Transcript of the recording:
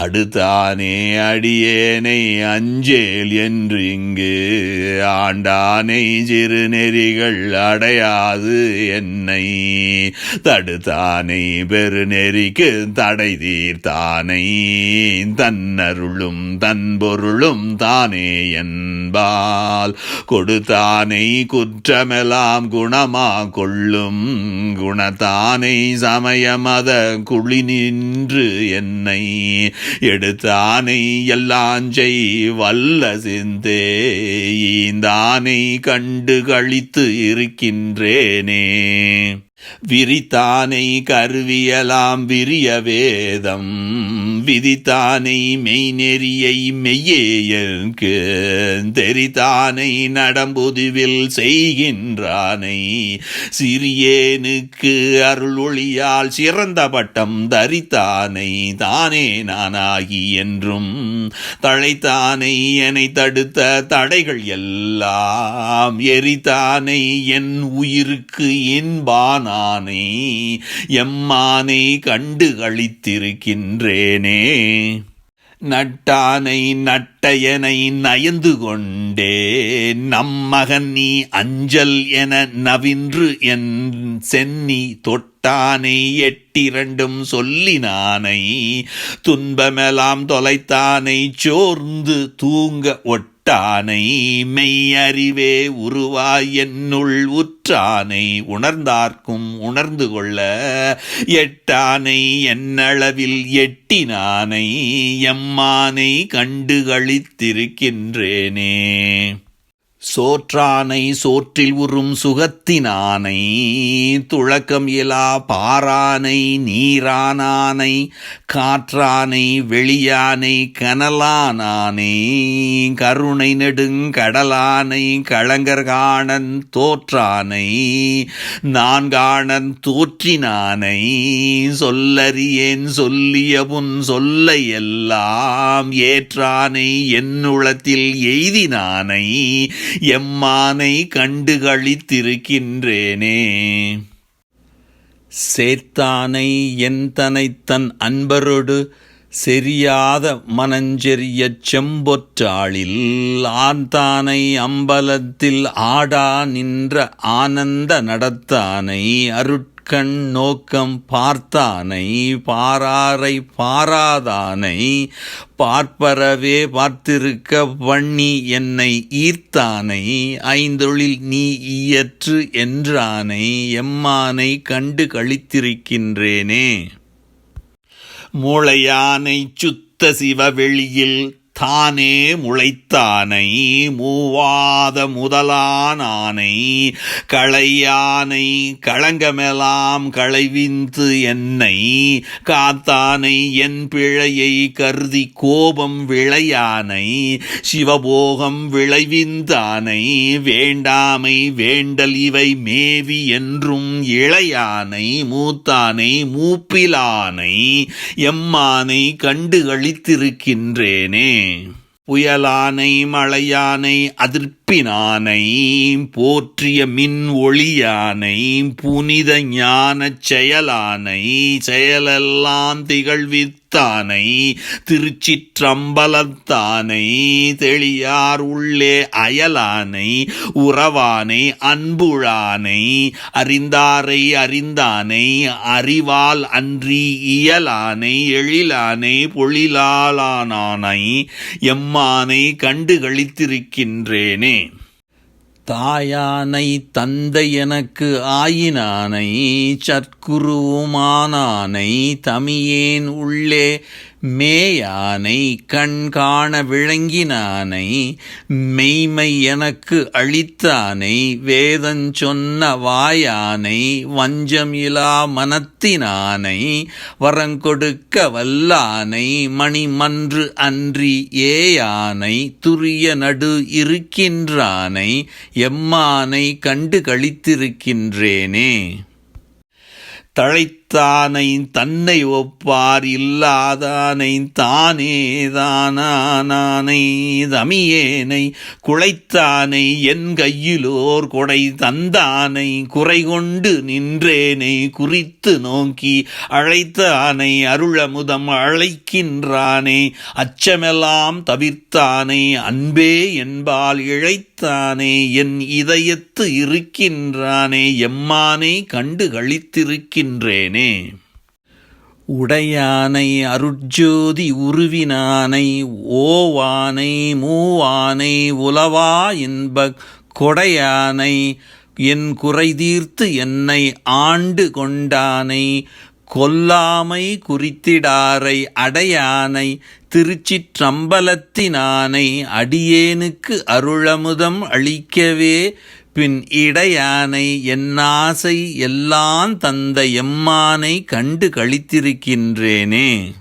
அடுத்தானே அடியேனை அஞ்சேல் என்று இங்கு ஆண்டானை சிறுநெறிகள் அடையாது என்னை. தடுத்தானை பெருநெறிக்கு தடை தீர்த்தானை. தன்னருளும் தன் பொருளும் தானே என்பால் கொடுத்தானை குற்றமெல்லாம் குணமா கொள்ளும் குணத்தானை சமயமத குழி நின்று என்னை எடுத்தானை எல்லாஞ்சை வல்ல சிந்தே ஈந்தானை கண்டு கழித்து இருக்கின்றேனே. விரித்தானை கருவியலாம் விரிய வேதம் விதித்தானை மெய்நெறியை மெய்யேயற்கு தெரித்தானை நடம்புதுவில் செய்கின்றானை. சிறியேனுக்கு அருளொளியால் சிறந்த பட்டம் தரித்தானை தானே நானாகி என்றும் தழைத்தானை என்னை தடுத்த தடைகள் எல்லாம் எரித்தானை என் உயிருக்கு நானே எம்மானை கண்டு கழித்திருக்கின்றேனே நட்டானை நட்டையனை நயந்து கொண்டே நம்மகன் நீ அஞ்சல் என நவின்று என் சென்னி தொட்டானை எட்டிரண்டும் சொல்லினானை துன்பமெல்லாம் தொலைத்தானை சோர்ந்து தூங்க ஒட்டானை மெய்யறிவே உருவாய் என்னுள் உற்றானை உணர்ந்தார்க்கும் உணர்ந்து கொள்ள எட்டானை என்னளவில் எட்டினானை எம்மானை கண்டு களித்திருக்கின்றேனே சோற்றானை சோற்றில் உறும் சுகத்தினானை துளக்கம் இலா பாரானை நீரானானை காற்றானை வெளியானை கனலானானே கருணை நெடுங்கடலானை களங்கர்காணன் தோற்றானை நான்காணன் தோற்றினானை சொல்லறியேன் சொல்லிய புன் எல்லாம் ஏற்றானை என்னுளத்தில் எய்தினானை எம்மானை கண்டு களித்திருக்கின்றேனே சேத்தானை என் தனைத்தன் அன்பரொடு செரியாத மனஞ்செறியச் செம்பொற்றாளில் ஆந்தானை அம்பலத்தில் ஆடா நின்ற ஆனந்த நடத்தானை கண் நோக்கம் பார்த்தானை பாராரை பாராதானை பார்ப்பரவே பார்த்திருக்க வண்ணி என்னை ஈர்த்தானை ஐந்தொழில் நீ இயற்று என்றானை எம்மானை கண்டு கழித்திருக்கின்றேனே மூளையானை சுத்த சிவ வெளியில் தானே முளைத்தானை மூவாத முதலானானை களையானை களங்கமெலாம் களைவிந்து என்னை காத்தானை என் பிழையை கருதி கோபம் விளையானை சிவபோகம் விளைவிந்தானை வேண்டாமை வேண்டல் இவை மேவி என்றும் இளையானை மூத்தானை மூப்பிலானை எம்மானை கண்டு களித்திருக்கின்றேனே புயலானை மழையானை ஒப்பினானை போற்றிய மின் ஒளியானை புனித ஞானச் செயலானை செயலெல்லாம் திகழ்வித்தானை திருச்சிற்றம்பலத்தானை தெளியார் உள்ளே அயலானை உறவானை அன்புழானை அறிந்தாரை அறிந்தானை அறிவால் அன்றி இயலானை எழிலானை பொழிலாலானானை எம்மானை கண்டு கழித்திருக்கின்றேனே தாயானை தந்தை எனக்கு ஆயினானை சற்குருவுமானானை தமியேன் உள்ளே மேயானை கண் காண விளங்கினானை மெய்மை எனக்கு அளித்தானை வேதஞ்சொன்ன வாயானை வஞ்சம் இலா மனத்தினானை வரங்கொடுக்க வல்லானை மணிமன்று அன்றி ஏயானை துரிய நடு இருக்கின்றானை எம்மானை கண்டு களித்திருக்கின்றேனே. தழைத்தானை தன்னை ஒப்பார் இல்லாதானை தானே தானானை தமியேனை குழைத்தானை என் கையிலோர் கொடை தந்தானை குறை கொண்டு நின்றேனை குறித்து நோக்கி அழைத்தானை அருளமுதம் அழைக்கின்றானே அச்சமெல்லாம் தவிர்த்தானே அன்பே என்பால் கழித்தானே என் இதயத்து இருக்கின்றானே எம்மானை கண்டு களித்திருக்கின்றேனே உடையானை அருட்ஜோதி உருவினானை ஓவானை மூவானை உலவா என்ப கொடையானை என் குறை தீர்த்து என்னை ஆண்டு கொண்டானை கொல்லாமை குறித்திடாரை அடையானை திருச்சிற்றம்பலத்தினானை அடியேனுக்கு அருளமுதம் அளிக்கவே பின் இடையானை என்னாசை எல்லாம் தந்த எம்மானை கண்டு களித்திருக்கின்றேனே.